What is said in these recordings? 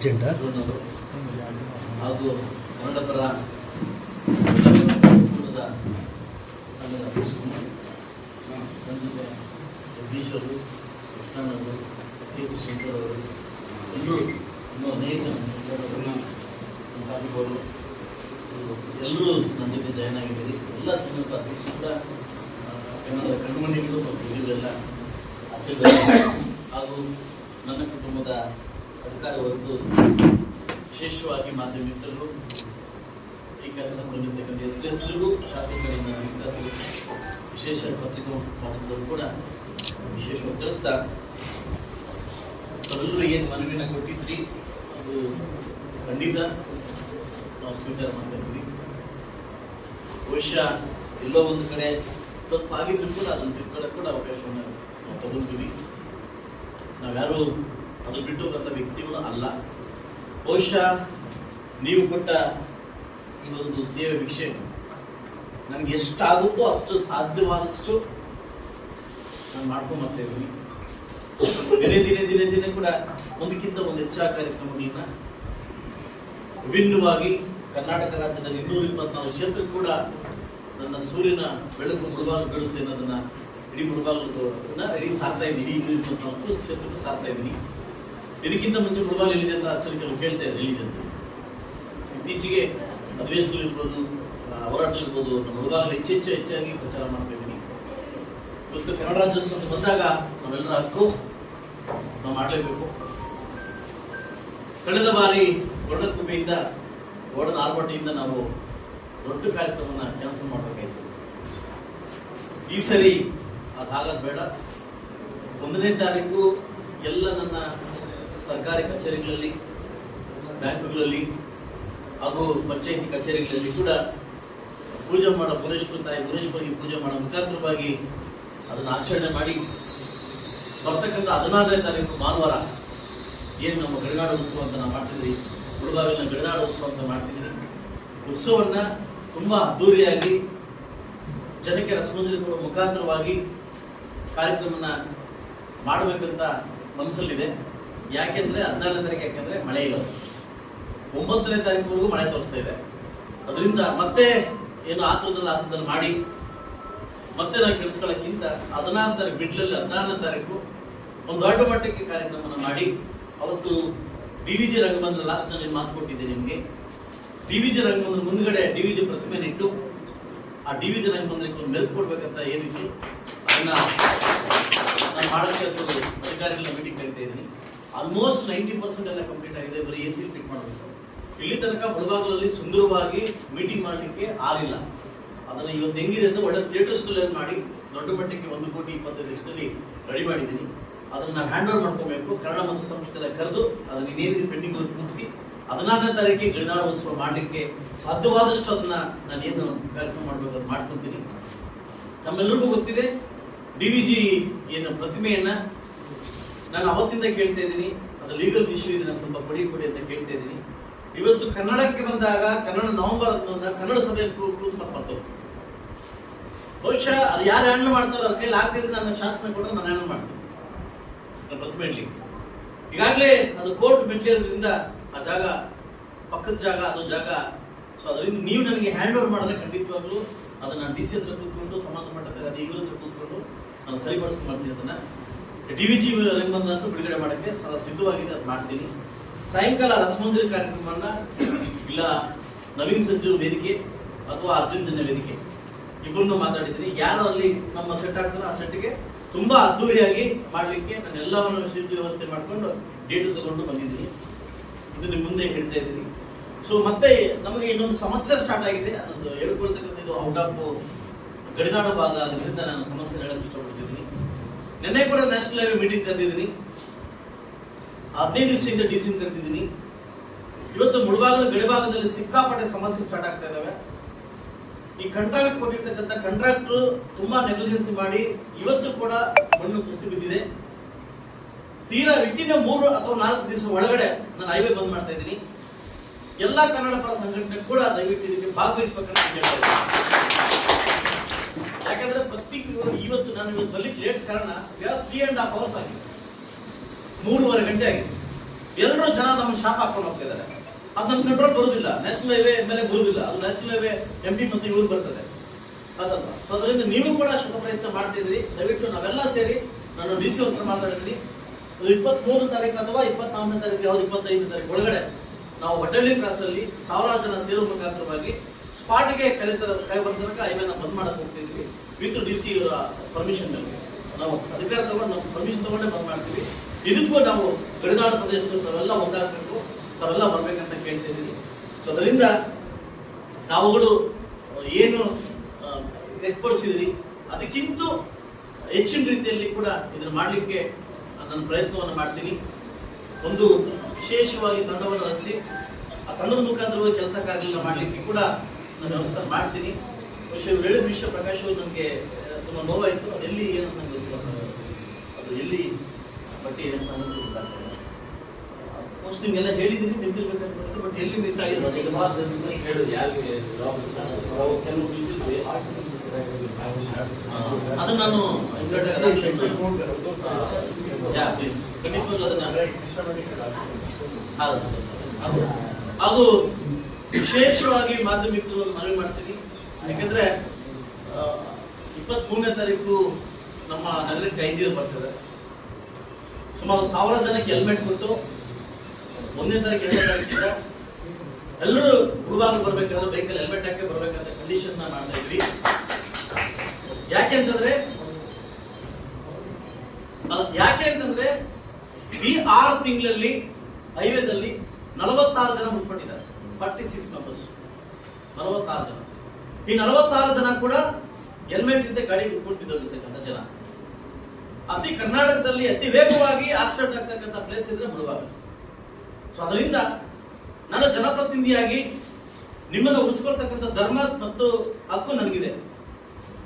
ಅರ್ಜೆಂಟಾ ಹಾಗೂ ಎಲ್ಲರೂ ಎಲ್ಲರೂ ನನ್ನ ಜೊತೆ ಜಾಯ್ನ್ ಆಗಿದ್ದೀರಿ. ಎಲ್ಲ ಸಂಘದ ಅಧ್ಯಕ್ಷರು ಕನ್ನಡದ ಕಣ್ಮಣಿಗಳು ಮತ್ತು ಹಾಗೂ ನನ್ನ ಕುಟುಂಬದ ಅಧಿಕಾರ ಹೊರತು ವಿಶೇಷವಾಗಿ ಮಾಧ್ಯಮ ಮಿತ್ರರು ಈ ಕಾರ್ಯಕ್ರಮದಲ್ಲಿರ್ತಕ್ಕಂಥ ಎಸ್ ಹೆಸರಿಗೂ ಶಾಸಕರಿಂದ ನಮಸ್ಕಾರ ತಿಳಿಸಿ, ವಿಶೇಷ ಪತ್ರಿಕಾ ಮಾಧ್ಯಮದವರು ಕೂಡ ವಿಶೇಷವಾಗಿ ತಿಳಿಸ್ತಾ ಅವರೆಲ್ಲರೂ ಏನು ಮನವಿನ ಕೊಟ್ಟಿದ್ರಿ. ಅದು ಖಂಡಿತ ನಾವು ಸ್ವೀಕಾರ ಮಾಡ್ತಾ ಬಹುಶಃ ಎಲ್ಲೋ ಒಂದು ಕಡೆ ತಪ್ಪಾಗಿದ್ರು ಕೂಡ ಅದನ್ನು ತಿಳ್ಕೊಳ್ಳೋಕೆ ಕೂಡ ಅವಕಾಶವನ್ನು ನಾವು ತಗೊಂತೀವಿ. ನಾವ್ಯಾರು ಅದು ಬಿಟ್ಟು ಬಂದ ವ್ಯಕ್ತಿಗಳು ಅಲ್ಲ. ಬಹುಶಃ ನೀವು ಕೊಟ್ಟ ಈ ಒಂದು ಸೇವೆ ವಿಷಯ ನನಗೆ ಎಷ್ಟಾಗುತ್ತೋ ಅಷ್ಟು ಸಾಧ್ಯವಾದಷ್ಟು ನಾನು ಮಾಡ್ಕೊಂಬರ್ತಾ ಇದ್ದೀನಿ. ದಿನೇ ದಿನೇ ದಿನೇ ದಿನೇ ಕೂಡ ಒಂದಕ್ಕಿಂತ ಒಂದು ಹೆಚ್ಚಾ ಕಾರ್ಯಕ್ರಮಗಳನ್ನ ವಿಭಿನ್ನವಾಗಿ ಕರ್ನಾಟಕ ರಾಜ್ಯದ ಇನ್ನೂರ ಇಪ್ಪತ್ನಾಲ್ಕು ಕ್ಷೇತ್ರ ಕೂಡ ನನ್ನ ಸೂರ್ಯನ ಬೆಳಕು ಮುಳುಬಾಗಲು ಬೀಳುತ್ತೆ ಅನ್ನೋದನ್ನ ಇಡೀ ಮುಳುಬಾಗಲು ಇಡೀ ಸಾರ್ತಾ ಇದ್ದೀನಿ. ಇನ್ನೂರ ಇಪ್ಪತ್ನಾಲ್ಕು ಕ್ಷೇತ್ರಕ್ಕೂ ಸಾರ್ತಾ ಇದ್ದೀನಿ. ಇದಕ್ಕಿಂತ ಮುಂಚೆ ಫುಟ್ಬಾಲ್ ಎಲ್ಲಿದೆ ಅಂತ ಆಕ್ಚುಲಿ ಕೆಲವು ಕೇಳ್ತಾ ಇದ್ದಾರೆ ಎಲ್ಲಿದೆ ಅಂತ. ಇತ್ತೀಚೆಗೆ ಅಧಿವೇಶನಗಳಿರ್ಬೋದು ಹೋರಾಟಗಳು ಇರ್ಬೋದು, ನಮ್ಮ ಹುಡುಗಾಗಲೇ ಹೆಚ್ಚೆಚ್ಚು ಹೆಚ್ಚಾಗಿ ಪ್ರಚಾರ ಮಾಡ್ತಾ ಇದ್ದೀನಿ ಇವತ್ತು ಕನ್ನಡ ರಾಜ್ಯೋತ್ಸವ ಬಂದಾಗ ನಾವೆಲ್ಲರ ಹಕ್ಕು ನಾವು ಮಾಡಲೇಬೇಕು. ಕಳೆದ ಬಾರಿ ಕೊರಡಕುಂಬೆಯಿಂದ ಗೋಡನ ಆರ್ಭಟೆಯಿಂದ ನಾವು ದೊಡ್ಡ ಕಾರ್ಯಕ್ರಮವನ್ನು ಕ್ಯಾನ್ಸಲ್ ಮಾಡಬೇಕಾಯಿತು. ಈ ಸರಿ ಅದಾಗೋದು ಬೇಡ. ಒಂದನೇ ತಾರೀಕು ಎಲ್ಲ ನನ್ನ ಸರ್ಕಾರಿ ಕಚೇರಿಗಳಲ್ಲಿ, ಬ್ಯಾಂಕುಗಳಲ್ಲಿ ಹಾಗೂ ಪಂಚಾಯಿತಿ ಕಚೇರಿಗಳಲ್ಲಿ ಕೂಡ ಪೂಜೆ ಮಾಡೋ ಪುರೇಶ್ವರ ತಾಯಿ ಪುರೇಶ್ವರಿಗೆ ಪೂಜೆ ಮಾಡೋ ಮುಖಾಂತರವಾಗಿ ಅದನ್ನು ಆಚರಣೆ ಮಾಡಿ ಬರ್ತಕ್ಕಂಥ ಹದಿನಾರನೇ ತಾರೀಕು ಭಾನುವಾರ ಏನು ನಮ್ಮ ಗಡಿನಾಡು ಉತ್ಸವ ಅಂತ ನಾವು ಮಾಡ್ತಿದ್ವಿ ಮುಳುಬಾಗಿಲಿನ ಗಡಿನಾಡು ಉತ್ಸವ ಅಂತ ಮಾಡ್ತಿದ್ವಿ. ಉತ್ಸವವನ್ನು ತುಂಬ ಅದ್ದೂರಿಯಾಗಿ ಜನಕ್ಕೆ ರಸಮಂಜರಿ ಕೊಡುವ ಮುಖಾಂತರವಾಗಿ ಕಾರ್ಯಕ್ರಮನ ಮಾಡಬೇಕಂತ ಮನಸ್ಸಲ್ಲಿದೆ. ಯಾಕೆಂದ್ರೆ ಹದಿನಾರನೇ ತಾರೀಕು ಯಾಕೆಂದ್ರೆ ಮಳೆ ಇಲ್ಲ. ಒಂಬತ್ತನೇ ತಾರೀಕುವರೆಗೂ ಮಳೆ ತೋರಿಸ್ತಾ ಇದೆ. ಅದರಿಂದ ಮತ್ತೆ ಏನು ಆತರದಲ್ಲಿ ಆತರದಲ್ಲಿ ಮಾಡಿ, ಮತ್ತೆ ನಾವು ಕೆಡಿಸ್ಕೊಳ್ಳೋಕ್ಕಿಂತ ಹದಿನಾರು ತಾರೀಕು ಬಿಡ್ಲಲ್ಲಿ ಹದಿನಾರನೇ ತಾರೀಕು ಒಂದು ದೊಡ್ಡ ಮಟ್ಟಕ್ಕೆ ಕಾರ್ಯಕ್ರಮನ ಮಾಡಿ, ಅವತ್ತು ಡಿ ವಿ ಜಿ ರಂಗಮಂದ್ರ ಲಾಸ್ಟ್ನಲ್ಲಿ ಮಾತು ಕೊಟ್ಟಿದ್ದೆ ನಿಮಗೆ. ಡಿ ವಿ ಜಿ ರಂಗಮಂದ್ರ ಮುಂದ್ಗಡೆ ಡಿ ವಿ ಜಿ ಪ್ರತಿಮೆನ ಇಟ್ಟು, ಆ ಡಿ ವಿ ಜಿ ರಂಗಮಂದ್ರಕ್ಕೆ ಒಂದು ಮೆರುಕು ಕೊಡ್ಬೇಕಂತ ಏನಿತ್ತು ಅದನ್ನು ನಾನು ಮಾಡೋಕ್ಕೆ ಅದು ಅಧಿಕಾರಿಗಳ ಮೀಟಿಂಗ್ ಕರಿತಾ ಇದ್ದೀನಿ. ಆಲ್ಮೋಸ್ಟ್ ನೈಂಟಿ ಪರ್ಸೆಂಟ್ ಎಲ್ಲ ಕಂಪ್ಲೀಟ್ ಆಗಿದೆ. ಬರೀ ಎ ಸಿ ಫಿಟ್ ಮಾಡಬೇಕು. ಇಲ್ಲಿ ತನಕ ಮುಳಬಾಗಲಲ್ಲಿ ಸುಂದರವಾಗಿ ಮೀಟಿಂಗ್ ಮಾಡಲಿಕ್ಕೆ ಆಗಿಲ್ಲ ಅದನ್ನು ಇವತ್ತು ಹೆಂಗಿದೆ ಅಂತ ಒಳ್ಳೆ ಥಿಯೇಟರ್ಸ್ ಮಾಡಿ ದೊಡ್ಡ ಮಟ್ಟಕ್ಕೆ ಒಂದು ಕೋಟಿ ಇಪ್ಪತ್ತೈದು ಲಕ್ಷದಲ್ಲಿ ರೆಡಿ ಮಾಡಿದ್ದೀನಿ. ಅದನ್ನು ನಾನು ಹ್ಯಾಂಡ್ ಓವರ್ ಮಾಡ್ಕೋಬೇಕು. ಕನ್ನಡ ಮತ್ತು ಸಂಸ್ಕೃತಿಯೆಲ್ಲ ಕರೆದು ಅದನ್ನ ಇನ್ನೇನಿದೆ ಪೆಂಡಿಂಗ್ ವರ್ಕ್ ಮುಗಿಸಿ ಹದಿನಾರನೇ ತಾರೀಕಿಗೆ ಗಿಳಿನಾಡು ಉತ್ಸವ ಮಾಡಲಿಕ್ಕೆ ಸಾಧ್ಯವಾದಷ್ಟು ಅದನ್ನು ನಾನು ಏನು ಕಾರ್ಯಕ್ರಮ ಮಾಡಬೇಕು ಅದು ಮಾಡ್ಕೊತೀನಿ ನಮ್ಮೆಲ್ಲರಿಗೂ ಗೊತ್ತಿದೆ, ಡಿ ವಿ ಜಿ ಏನು ಪ್ರತಿಮೆಯನ್ನ ನಾನು ಅವತ್ತಿಂದ ಕೇಳ್ತಾ ಇದ್ದೀನಿ, ಅದು ಲೀಗಲ್ ಇಶ್ಯೂ ಇದೆ, ನಾನು ಸ್ವಲ್ಪ ಕೊಡಿ ಕೊಡಿ ಅಂತ ಕೇಳ್ತಾ ಇದ್ದೀನಿ. ಇವತ್ತು ಕನ್ನಡಕ್ಕೆ ಬಂದಾಗ, ಕನ್ನಡ ನವೆಂಬರ್ ಬಂದಾಗ ಕನ್ನಡ ಸಭೆ ಕ್ರೂಸ್ ಮಾಡ್ಬಾರ್ದು ಬಹುಶಃ ಅದು ಯಾರು ಹ್ಯಾಂಡಲ್ ಮಾಡ್ತಾರೋ ಅದ್ರ ಕೈಲಿ ಆಗ್ತಿದ್ರೆ ನನ್ನ ಶಾಸನ ಕೂಡ ನಾನು ಹ್ಯಾಂಡಲ್ ಮಾಡ್ತೀನಿ. ನನ್ನ ಪ್ರತಿಮೆ ಈಗಾಗಲೇ ಅದು ಕೋರ್ಟ್ ಮೆಟ್ಲಿರೋದ್ರಿಂದ ಆ ಜಾಗ, ಪಕ್ಕದ ಜಾಗ, ಅದು ಜಾಗ. ಸೊ ಅದರಿಂದ ನೀವು ನನಗೆ ಹ್ಯಾಂಡ್ ಓವರ್ ಮಾಡಿದ್ರೆ ಖಂಡಿತವಾಗ್ಲೂ ಅದನ್ನ ಡಿ ಸಿ ಹತ್ರ ಕೂತ್ಕೊಂಡು ಸಂಬಂಧಪಟ್ಟ ಅದು ಇವ್ರ ಹತ್ರ ಕೂತ್ಕೊಂಡು ನಾನು ಸರಿಪಡಿಸ್ಕೊಂಡು ಮಾಡ್ತೀನಿ ಅದನ್ನ. ಡಿ ವಿ ಜಿ ರಂಗಮಂದಿರ ಬಿಡುಗಡೆ ಮಾಡೋಕ್ಕೆ ಸದಾ ಸಿದ್ಧವಾಗಿದೆ, ಅದು ಮಾಡ್ತೀನಿ. ಸಾಯಂಕಾಲ ರಸಮಂಜರಿ ಕಾರ್ಯಕ್ರಮವನ್ನ ಇಲ್ಲ ನವೀನ್ ಸಂಜು ವೇದಿಕೆ ಅಥವಾ ಅರ್ಜುನ್ ಜನ ವೇದಿಕೆ ಇಬ್ಬರನ್ನು ಮಾತಾಡಿದ್ದೀನಿ. ಯಾರು ಅಲ್ಲಿ ನಮ್ಮ ಸೆಟ್ ಆಗ್ತಾರೋ ಆ ಸೆಟ್ಗೆ ತುಂಬಾ ಅದ್ದೂರಿಯಾಗಿ ಮಾಡಲಿಕ್ಕೆ ನಾನು ಎಲ್ಲವನ್ನು ಸಿದ್ಧ ವ್ಯವಸ್ಥೆ ಮಾಡಿಕೊಂಡು ಡೇಟ್ ತಗೊಂಡು ಬಂದಿದ್ದೀನಿ. ಇದು ನಿಮ್ಮ ಮುಂದೆ ಹೇಳ್ತಾ ಇದ್ದೀನಿ. ಸೊ ಮತ್ತೆ ನಮಗೆ ಇನ್ನೊಂದು ಸಮಸ್ಯೆ ಸ್ಟಾರ್ಟ್ ಆಗಿದೆ. ಅದೊಂದು ಹೇಳ್ಕೊಳ್ತಕ್ಕಂಥ ಇದು ಔಟ್ ಆಫ್ ಗಡಿನಾಡು ಭಾಗ ಅದರಿಂದ ನಾನು ಸಮಸ್ಯೆ ಹೇಳಲು ಇಷ್ಟಪಡ್ತಿದ್ದೀನಿ. ನಿನ್ನೆ ಕೂಡ ನ್ಯಾಷನಲ್ ಹೈವೇ ಮೀಟಿಂಗ್ ಕರೆದಿದ್ದೀನಿ. ಹದಿನೈದು ದಿವಸದಿಂದ ಡಿ ಸಿ ಕರೆದಿದ್ದೀನಿ. ಇವತ್ತು ಮುಳಭಾಗದ ಗಡಿಭಾಗದಲ್ಲಿ ಸಿಕ್ಕಾಪಟ್ಟೆ ಸಮಸ್ಯೆ ಸ್ಟಾರ್ಟ್ ಆಗ್ತಾ ಇದಾವೆ. ಈ ಕಾಂಟ್ರಾಕ್ಟ್ ಕೊಟ್ಟಿರ್ತಕ್ಕಂಥ ಕಾಂಟ್ರಾಕ್ಟರ್ ತುಂಬಾ ನೆಗ್ಲಿಜೆನ್ಸಿ ಮಾಡಿ ಇವತ್ತು ಕೂಡ ಮಣ್ಣು ಕುಸ್ತಿ ಬಿದ್ದಿದೆ. ತೀರಾ ವಿತಿನ ಮೂರು ಅಥವಾ ನಾಲ್ಕು ದಿವಸ ಒಳಗಡೆ ನಾನು ಹೈವೇ ಬಂದ್ ಮಾಡ್ತಾ ಇದ್ದೀನಿ. ಎಲ್ಲ ಕನ್ನಡ ಪರ ಸಂಘಟನೆ ಕೂಡ ದಯವಿಟ್ಟು ಇದಕ್ಕೆ ಭಾಗವಹಿಸಬೇಕಂತ ಇದ್ದೀನಿ. ಯಾಕಂದ್ರೆ ಪ್ರತಿ ಇವತ್ತು ನಾನು ಇವತ್ತು ಬರ್ಲಿಕ್ಕೆ ಲೇಟ್ ಕಾರಣ ತ್ರೀ ಆ್ಯಂಡ್ ಹಾಫ್ ಅವರ್ಸ್ ಆಗಿದೆ. ಮೂರುವರೆ ಗಂಟೆ ಆಗಿದೆ. ಎಲ್ಲರೂ ಜನ ನಮ್ಮ ಶಾಪ್ ಹಾಕೊಂಡು ಹೋಗ್ತಿದ್ದಾರೆ ಅದು ನಮ್ಮ ಕಂಟ್ರೋಲ್ ಬರುವುದಿಲ್ಲ ನ್ಯಾಷನಲ್ ಹೈವೇ ಮೇಲೆ ಬರೋದಿಲ್ಲ. ಅದು ನ್ಯಾಷನಲ್ ಹೈವೇ ಎಂ ಪಿ ಮತ್ತು ಇವರು ಬರ್ತದೆ. ಅದಲ್ಲ. ಸೊ ಅದರಿಂದ ನೀವು ಕೂಡ ಶುಭ ಪ್ರಯತ್ನ ಮಾಡ್ತಿದ್ರಿ ದಯವಿಟ್ಟು ನಾವೆಲ್ಲ ಸೇರಿ ನಾನು ಡಿ ಸಿ ಹತ್ರ ಮಾತಾಡಿದ್ರಿ ಇಪ್ಪತ್ಮೂರು ತಾರೀಕು ಅಥವಾ ಇಪ್ಪತ್ನಾಲ್ಕನೇ ತಾರೀಕು, ಯಾವ್ದು ಇಪ್ಪತ್ತೈದು ತಾರೀಕು ಒಳಗಡೆ ನಾವು ವಡ್ಡಳ್ಳಿ ಕ್ರಾಸಲ್ಲಿ ಸಾವಿರಾರು ಜನ ಸೇರುವ ಮುಖಾಂತರವಾಗಿ ಸ್ಪಾಟ್ಗೆ ಕಲಿತ ಕೈ ಬಂದ ಐವೇನ ಬಂದ್ ಮಾಡಕ್ ಹೋಗ್ತಿದ್ವಿ. ವಿತ್ ಡಿ ಸಿ ಪರ್ಮಿಷನ್ ನಾವು ಅಧಿಕಾರ ತಗೊಂಡು ನಾವು ಪರ್ಮಿಷನ್ ತಗೊಂಡೇ ಬಂದ್ ಮಾಡ್ತೀವಿ. ಇದಕ್ಕೂ ನಾವು ಗಡಿನಾಡು ಪ್ರದೇಶದ ತಾವೆಲ್ಲ ಒಂದಾಗಬೇಕು, ತಾವೆಲ್ಲ ಬರ್ಬೇಕಂತ ಕೇಳ್ತಿದ್ದೀವಿ ಸೊ ಅದರಿಂದ ನಾವುಗಳು ಏನು ವ್ಯಕ್ತಪಡಿಸಿದ್ರಿ ಅದಕ್ಕಿಂತ ಹೆಚ್ಚಿನ ರೀತಿಯಲ್ಲಿ ಕೂಡ ಇದನ್ನು ಮಾಡಲಿಕ್ಕೆ ನನ್ನ ಪ್ರಯತ್ನವನ್ನು ಮಾಡ್ತೀನಿ. ಒಂದು ವಿಶೇಷವಾಗಿ ತಂಡವನ್ನು ರಚಿಸಿ, ಆ ತಂಡದ ಮುಖಾಂತರವಾಗಿ ಕೆಲಸ ಕಾರ್ಯಗಳನ್ನ ಮಾಡಲಿಕ್ಕೆ ಕೂಡ ನಾನು ವ್ಯವಸ್ಥೆ ಮಾಡ್ತೀನಿ ಇವ್ರು ಹೇಳಿದ ವಿಷಯ ಪ್ರಕಾಶ್ ಅವರು ನನಗೆ ತುಂಬ ನೋವಾಯಿತು ಅದು ಎಲ್ಲಿ ಏನು ನನಗೆ. ಅದು ಎಲ್ಲಿ ಬಟ್ಟೆ ಏನು ಅಂತ ನನಗೆ ಗೊತ್ತಾಗ್ತಾ ಇಲ್ಲ ಮೋಸ್ಟ್ ನಿಮ್ಗೆಲ್ಲ ಹೇಳಿದ್ದೀನಿ ನಿಂತಿರ್ಬೇಕಂತ ಬಟ್ ಎಲ್ಲಿ ಮಿಸ್ ಆಗಿದೆ ಅದು ಈಗ ನಿಮ್ಮನ್ನ ಹೇಳೋದು ಯಾರಿಗೆ ಕೆಲವು ಬಿಟ್ಟಿದ್ವಿ. ಅದನ್ನ ನಾನು ಖಂಡಿತವಾಗ್ಲೂ ಅದನ್ನು ಹೌದು. ಹೌದು. ವಿಶೇಷವಾಗಿ ಮಾಧ್ಯಮಿಕರು ಮನವಿ ಮಾಡ್ತೀನಿ. ಯಾಕೆಂದ್ರೆ ಇಪ್ಪತ್ತ್ ಮೂರನೇ ತಾರೀಕು ನಮ್ಮ ನಗರಕ್ಕೆ ಐ ಜಿ ಬರ್ತದೆ ಸುಮಾರು ಸಾವಿರ ಜನಕ್ಕೆ ಹೆಲ್ಮೆಟ್ ಕೊಟ್ಟು, ಒಂದನೇ ತಾರೀಕು ಎರಡನೇ ತಾರೀಕಿಂದ ಎಲ್ಲರೂ ಗುರುವಾರ ಬರ್ಬೇಕಾದ್ರೆ ಬೈಕಲ್ಲಿ ಹೆಲ್ಮೆಟ್ ಹಾಕಿ ಬರ್ಬೇಕಂತ ಕಂಡೀಷನ್ ಮಾಡ್ತಾ ಇದ್ವಿ. ಯಾಕೆ ಅಂತಂದ್ರೆ ಯಾಕೆ ಅಂತಂದ್ರೆ, ಈ ಆರು ತಿಂಗಳಲ್ಲಿ ಹೈವೇದಲ್ಲಿ ನಲವತ್ತಾರು ಜನ ಮುಟ್ಕೊಂಡಿದ್ದಾರೆ. ಫಾರ್ಟಿ ಸಿಕ್ಸ್ ಮೆಂಬರ್ಸ್ ನಲವತ್ತಾರು ಜನ. ಈ ನಲವತ್ತಾರು ಜನ ಕೂಡ ಹೆಲ್ಮೆಟ್ ಇಲ್ಲದೆ ಗಾಡಿ ಕುತ್ಕೊಳ್ತಿದ್ದಕ್ಕಂಥ ಜನ. ಅತಿ ಕರ್ನಾಟಕದಲ್ಲಿ ಅತಿ ವೇಗವಾಗಿ ಆಕ್ಸಿಡೆಂಟ್ ಆಗ್ತಕ್ಕಂಥ ಪ್ಲೇಸ್ ಇದ್ರೆ ಮುಳುವಾಗ ಸೊ ಅದರಿಂದ ನನ್ನ ಜನಪ್ರತಿನಿಧಿಯಾಗಿ ನಿಮ್ಮನ್ನು ಉಳಿಸ್ಕೊಳ್ತಕ್ಕಂಥ ಧರ್ಮ ಮತ್ತು ಹಕ್ಕು ನನಗಿದೆ.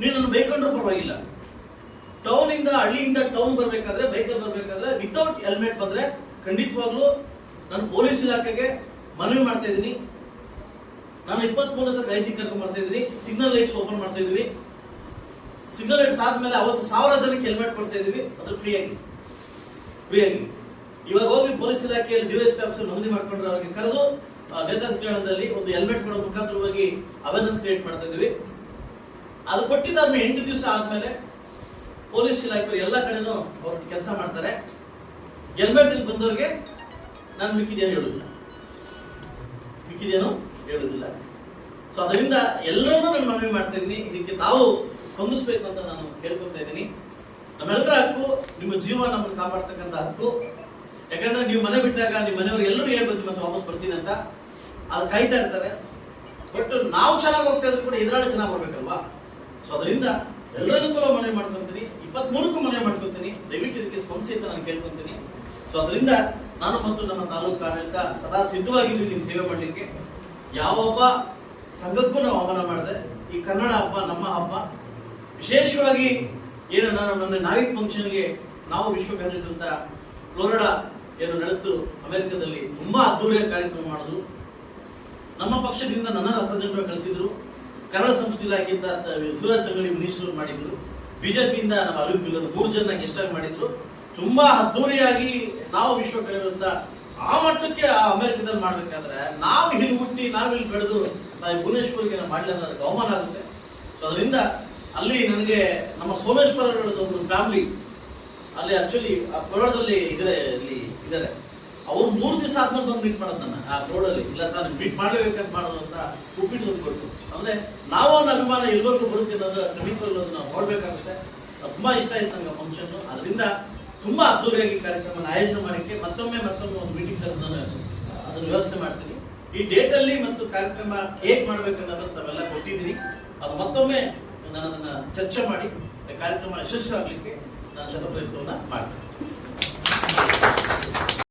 ನೀವು ನನ್ನ ಬೈಕೊಂಡ್ರೂ ಪರವಾಗಿಲ್ಲ. ಟೌನ್ ಇಂದ ಹಳ್ಳಿಯಿಂದ ಟೌನ್ ಬರಬೇಕಾದ್ರೆ ಬೈಕಲ್ಲಿ ಬರಬೇಕಾದ್ರೆ ವಿತೌಟ್ ಹೆಲ್ಮೆಟ್ ಬಂದರೆ ಖಂಡಿತವಾಗ್ಲೂ ನನ್ನ ಪೊಲೀಸ್ ಇಲಾಖೆಗೆ ಮನವಿ ಮಾಡ್ತಾ ಇದ್ದೀನಿ. ನಾನು ಇಪ್ಪತ್ತ್ ಹತ್ರ ಕೈ ಮಾಡ್ತಾ ಇದ್ದೀನಿ. ಸಿಗ್ನಲ್ ಲೈಟ್ಸ್ ಓಪನ್ ಮಾಡ್ತಾ ಇದೀವಿ ಸಿಗ್ನಲ್ ಲೈಟ್ಸ್ ಆದ್ಮೇಲೆ ಅವತ್ತು ಸಾವಿರ ಜನಕ್ಕೆ ಹೆಲ್ಮೆಟ್ ಕೊಡ್ತಾ ಇದ್ದೀವಿ. ಅದು ಫ್ರೀ ಆಗಿ ಫ್ರೀ ಆಗಿ ಇವಾಗ ಹೋಗಿ ಪೊಲೀಸ್ ಇಲಾಖೆಯಲ್ಲಿ ಡಿವೈಸ್ ಆಫೀಸರ್ ನೋಂದಣಿ ಮಾಡ್ಕೊಂಡ್ರೆ ಅವ್ರಿಗೆ ಕರೆದು ಆ, ನೇತಾ ಒಂದು ಹೆಲ್ಮೆಟ್ ಕೊಡೋ ಮುಖಾಂತರವಾಗಿ ಅವೇರ್ನೆಸ್ ಕ್ರಿಯೇಟ್ ಮಾಡ್ತಾ ಇದೀವಿ ಅದು ಕೊಟ್ಟಿದ್ದಾದ್ಮೇಲೆ ಎಂಟು ದಿವಸ ಆದ್ಮೇಲೆ ಪೊಲೀಸ್ ಇಲಾಖೆ ಎಲ್ಲ ಕಡೆನೂ ಅವ್ರ ಕೆಲಸ ಮಾಡ್ತಾರೆ. ಹೆಲ್ಮೆಟ್ ಇಲ್ಲಿ ಬಂದವ್ರಿಗೆ ನಾನು ಮಿಕ್ಕಿದ್ದೇನು ಹೇಳುದಿಲ್ಲ. ಮಿಕ್ಕಿದೇನು ಹೇಳುವುದಿಲ್ಲ ಸೊ ಅದರಿಂದ ಎಲ್ಲರನ್ನೂ ನಾನು ಮನವಿ ಮಾಡ್ತಾ ಇದ್ದೀನಿ. ಇದಕ್ಕೆ ತಾವು ಸ್ಪಂದಿಸ್ಬೇಕು ಅಂತ ನಾನು ಕೇಳ್ಕೊತಾ ಇದ್ದೀನಿ. ನಮ್ಮೆಲ್ಲರ ಹಕ್ಕು, ನಿಮ್ಮ ಜೀವ ನಮ್ಮನ್ನು ಕಾಪಾಡ್ತಕ್ಕಂಥ ಹಕ್ಕು. ಯಾಕಂದ್ರೆ ನೀವು ಮನೆ ಬಿಟ್ಟಾಗ ನಿಮ್ಮ ಮನೆಯವರು ಎಲ್ಲರೂ ಹೇಳ್ಬೋದು ಮತ್ತೆ ವಾಪಸ್ ಬರ್ತೀನಿ ಅಂತ. ಅದು ಕಾಯ್ತಾ ಇರ್ತಾರೆ. ಬಟ್ ನಾವು ಚೆನ್ನಾಗಿ ಹೋಗ್ತಾ ಇದ್ರು ಕೂಡ ಎದುರಾಳಿ ಚೆನ್ನಾಗಿ ಬರ್ಬೇಕಲ್ವಾ? ಸೊ ಅದರಿಂದ ಎಲ್ಲರಿಗೂ ಕೂಡ ಮನವಿ ಮಾಡ್ಕೊಂತೀನಿ. ಇಪ್ಪತ್ತ್ ಮೂರಕ್ಕೂ ಮನವಿ ಮಾಡ್ಕೊಂತೀನಿ. ದಯವಿಟ್ಟು ಇದಕ್ಕೆ ಸ್ಪಂದಿಸಿ ಅಂತ ನಾನು ಕೇಳ್ಕೊತೀನಿ ಸೊ ಅದರಿಂದ ನಾನು ಮತ್ತು ನಮ್ಮ ತಾಲೂಕು ಆಡಳಿತ ಸದಾ ಸಿದ್ಧವಾಗಿದ್ದೀವಿ ನಿಮ್ಮ ಸೇವೆ ಮಾಡಲಿಕ್ಕೆ. ಯಾವೊಬ್ಬ ಸಂಘಕ್ಕೂ ನಾವು ಆಹ್ವಾನ ಮಾಡಿದೆ. ಈ ಕನ್ನಡ ಹಬ್ಬ, ನಮ್ಮ ಹಬ್ಬ. ವಿಶೇಷವಾಗಿ ಏನು ನಾನು ನನ್ನ ನಾವಿಕ್ ಫಂಕ್ಷನ್ಗೆ ನಾವು ವಿಶ್ವ ಕನ್ನಡ ಫ್ಲೋರಿಡಾ ಏನು ನಡೆದು ಅಮೆರಿಕದಲ್ಲಿ ತುಂಬಾ ಅದ್ದೂರಿಯ ಕಾರ್ಯಕ್ರಮ ಮಾಡಿದ್ರು. ನಮ್ಮ ಪಕ್ಷದಿಂದ ನನ್ನ ರಥಜಂಡ ಕಳಿಸಿದ್ರು. ಕನ್ನಡ ಸಂಸ್ಕೃತಿ ಇಲಾಖೆಯಿಂದ ಸೂರಜ್ ತಂಗಳಿ ಮಿನಿಸ್ಟರ್ ಮಾಡಿದ್ರು. ಬಿಜೆಪಿಯಿಂದ ನಮ್ಮ ಬಿಲ್ಲರ್ ಮೂರು ಜನ ಗೆಸ್ಟ್ ಆಗಿ ಮಾಡಿದ್ರು. ತುಂಬಾ ಅದ್ದೂರಿಯಾಗಿ ನಾವು ವಿಶ್ವ ಕಲಿಯುವಂತ ಆ ಮಟ್ಟಕ್ಕೆ ಆ ಅಮೆರಿಕದಲ್ಲಿ ಮಾಡ್ಬೇಕಾದ್ರೆ ನಾವು ಇಲ್ಲಿ ಹುಟ್ಟಿ, ನಾವು ಇಲ್ಲಿ ಬೆಳೆದು, ನಾವು ಭುವನೇಶ್ವರಿಗೆ ಮಾಡಲಿಲ್ಲ ಅದಕ್ಕೆ ಅವಮಾನ ಆಗುತ್ತೆ. ಸೊ ಅದರಿಂದ ಅಲ್ಲಿ ನನಗೆ ನಮ್ಮ ಸೋಮೇಶ್ವರ ಒಂದು ಫ್ಯಾಮಿಲಿ ಅಲ್ಲಿ ಆಕ್ಚುಲಿ ಆ ಪ್ರೋಡಲ್ಲಿ ಇದ್ರೆ ಇಲ್ಲಿ ಇದ್ದಾರೆ. ಅವ್ರು ಮೂರು ದಿವಸ ಆದ್ಮೇಲೆ ಬಂದು ಮೀಟ್ ಮಾಡೋದು ನನ್ನ, ಆ ರೋಡಲ್ಲಿ ಇಲ್ಲ ಸರ್ ಮೀಟ್ ಮಾಡಬೇಕಂತ ಮಾಡೋದು ಅಂತ ಉಪ್ಪಿಟ್ಟು ಒಂದು ಅಂದರೆ ನಾವು ಒಂದು ಅಭಿಮಾನ ಎಲ್ಲರಿಗೂ ಬರುತ್ತೆ ಅನ್ನೋದು ಖಂಡಿತವಾಗ್ಲೂ ನಾವು ನೋಡ್ಬೇಕಾಗುತ್ತೆ. ತುಂಬಾ ಇಷ್ಟ ಆಯ್ತು ನಂಗೆ ಫಂಕ್ಷನ್ ಅದರಿಂದ ತುಂಬಾ ಅದ್ದೂರಿಯಾಗಿ ಕಾರ್ಯಕ್ರಮ ಆಯೋಜನೆ ಮಾಡಕ್ಕೆ ಮತ್ತೊಮ್ಮೆ ಮತ್ತೊಮ್ಮೆ ಒಂದು ಮೀಟಿಂಗ್ ಕರೆದು ನಾನು ಅದನ್ನು ವ್ಯವಸ್ಥೆ ಮಾಡ್ತೀನಿ. ಈ ಡೇಟ್ ಅಲ್ಲಿ ಮತ್ತು ಕಾರ್ಯಕ್ರಮ ಹೇಗ್ ಮಾಡ್ಬೇಕನ್ನೋದನ್ನ ತಾವೆಲ್ಲ ಕೊಟ್ಟಿದ್ದೀನಿ ಅದು ಮತ್ತೊಮ್ಮೆ ನಾನು ಅದನ್ನ ಚರ್ಚೆ ಮಾಡಿ, ಕಾರ್ಯಕ್ರಮ ಯಶಸ್ವಿ ಆಗಲಿಕ್ಕೆ ನಾನು ಶತಪ್ರಯತ್ನವನ್ನು ಮಾಡ್ತೀನಿ.